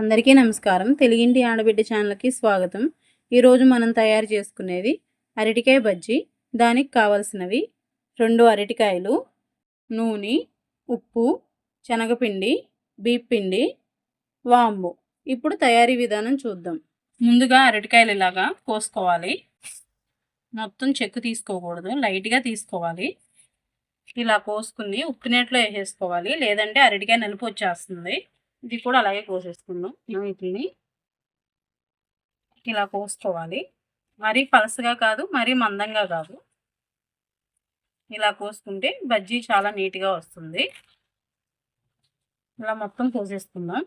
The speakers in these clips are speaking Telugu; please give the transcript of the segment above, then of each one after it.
అందరికీ నమస్కారం. తెలుగింటి ఆడబిడ్డ ఛానల్కి స్వాగతం. ఈరోజు మనం తయారు చేసుకునేది అరటికాయ బజ్జీ. దానికి కావలసినవి రెండు అరటికాయలు నూనె ఉప్పు శనగపిండి పిండి వాంబు. ఇప్పుడు తయారీ విధానం చూద్దాం. ముందుగా అరటికాయలు ఇలాగా కోసుకోవాలి. మొత్తం చెక్కు తీసుకోకూడదు లైట్గా తీసుకోవాలి. ఇలా కోసుకుని ఉప్పు నీటిలో వేసేసుకోవాలి. లేదంటే అరటికాయ నలుపు వచ్చేస్తుంది. ఇది కూడా అలాగే కోసేసుకుందాం వీటిని. ఇలా కోసుకోవాలి. మరీ పలసగా కాదు మరీ మందంగా కాదు. ఇలా కోసుకుంటే బజ్జీ చాలా నీట్గా వస్తుంది. ఇలా మొత్తం కోసేసుకుందాం.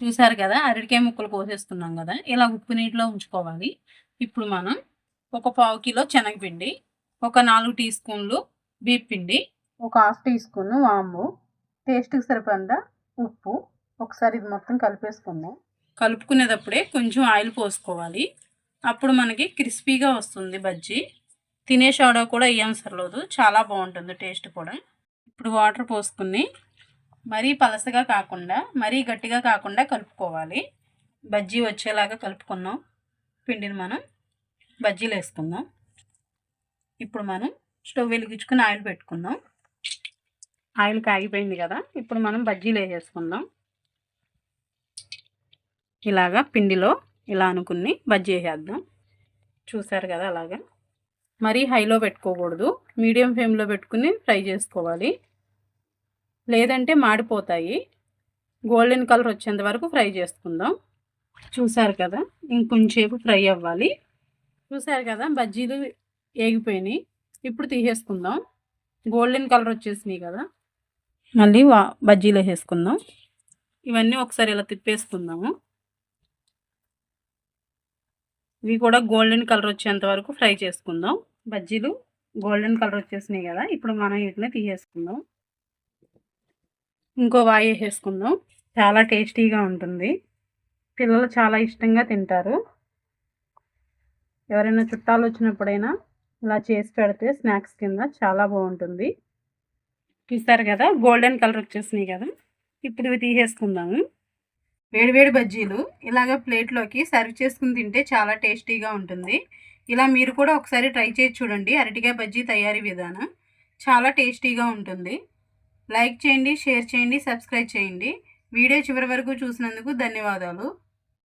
చూసారు కదా అరటికాయ ముక్కలు కోసేస్తున్నాం కదా ఇలా ఉప్పు నీటిలో ఉంచుకోవాలి. ఇప్పుడు మనం ఒక పావు కిలో శనగపిండి ఒక నాలుగు టీ స్పూన్లు బీప్ పిండి ఒక హాఫ్ టీ స్పూన్ వాము టేస్ట్కి సరిపడా ఉప్పు ఒకసారి ఇది మొత్తం కలిపేసుకుందాం. కలుపుకునేటప్పుడే కొంచెం ఆయిల్ పోసుకోవాలి. అప్పుడు మనకి క్రిస్పీగా వస్తుంది బజ్జీ. తినే సోడా కూడా ఏం సరలేదు చాలా బాగుంటుంది టేస్ట్ కూడా. ఇప్పుడు వాటర్ పోసుకుని మరీ పలసగా కాకుండా మరీ గట్టిగా కాకుండా కలుపుకోవాలి. బజ్జీ వచ్చేలాగా కలుపుకున్నాం పిండిని మనం బజ్జీలు వేసుకుందాం. ఇప్పుడు మనం స్టవ్ వెలిగించుకుని ఆయిల్ పెట్టుకుందాం. ఆయిల్ కాగిపోయింది కదా. ఇప్పుడు మనం బజ్జీలు వేసేసుకుందాం. ఇలాగా పిండిలో ఇలా అనుకుని బజ్జీ వేసేద్దాం చూసారు కదా అలాగా? మరీ హైలో పెట్టుకోకూడదు. మీడియం ఫ్లేమ్లో పెట్టుకుని ఫ్రై చేసుకోవాలి. లేదంటే మాడిపోతాయి. గోల్డెన్ కలర్ వచ్చేంత వరకు ఫ్రై చేసుకుందాం. చూసారు కదా? ఇంకొంచేపు ఫ్రై అవ్వాలి. చూసారు కదా? బజ్జీలు ఏగిపోయినాయి. ఇప్పుడు తీసేసుకుందాం. గోల్డెన్ కలర్ వచ్చేసినాయి కదా? మళ్ళీ వా బజ్జీలు వేసేసుకుందాం ఇవన్నీ ఒకసారి ఇలా తిప్పేసుకుందాము. ఇవి కూడా గోల్డెన్ కలర్ వచ్చేంత వరకు ఫ్రై చేసుకుందాం. బజ్జీలు గోల్డెన్ కలర్ వచ్చేసినాయి కదా ఇప్పుడు మనం వీటిని తీసేసుకుందాం. ఇంకో వాయి వేసేసుకుందాం. చాలా టేస్టీగా ఉంటుంది. పిల్లలు చాలా ఇష్టంగా తింటారు. ఎవరైనా చుట్టాలు వచ్చినప్పుడైనా ఇలా చేసి పెడితే స్నాక్స్ కింద చాలా బాగుంటుంది. చూస్తారు కదా గోల్డెన్ కలర్ వచ్చేసినాయి కదా ఇప్పుడు ఇవి తీసేసుకుందాము. వేడివేడి బజ్జీలు ఇలాగ ప్లేట్లోకి సర్వ్ చేసుకుని తింటే చాలా టేస్టీగా ఉంటుంది. ఇలా మీరు కూడా ఒకసారి ట్రై చేసి చూడండి. అరటికాయ బజ్జీ తయారీ విధానం చాలా టేస్టీగా ఉంటుంది. లైక్ చేయండి షేర్ చేయండి సబ్స్క్రైబ్ చేయండి. వీడియో చివరి వరకు చూసినందుకు ధన్యవాదాలు.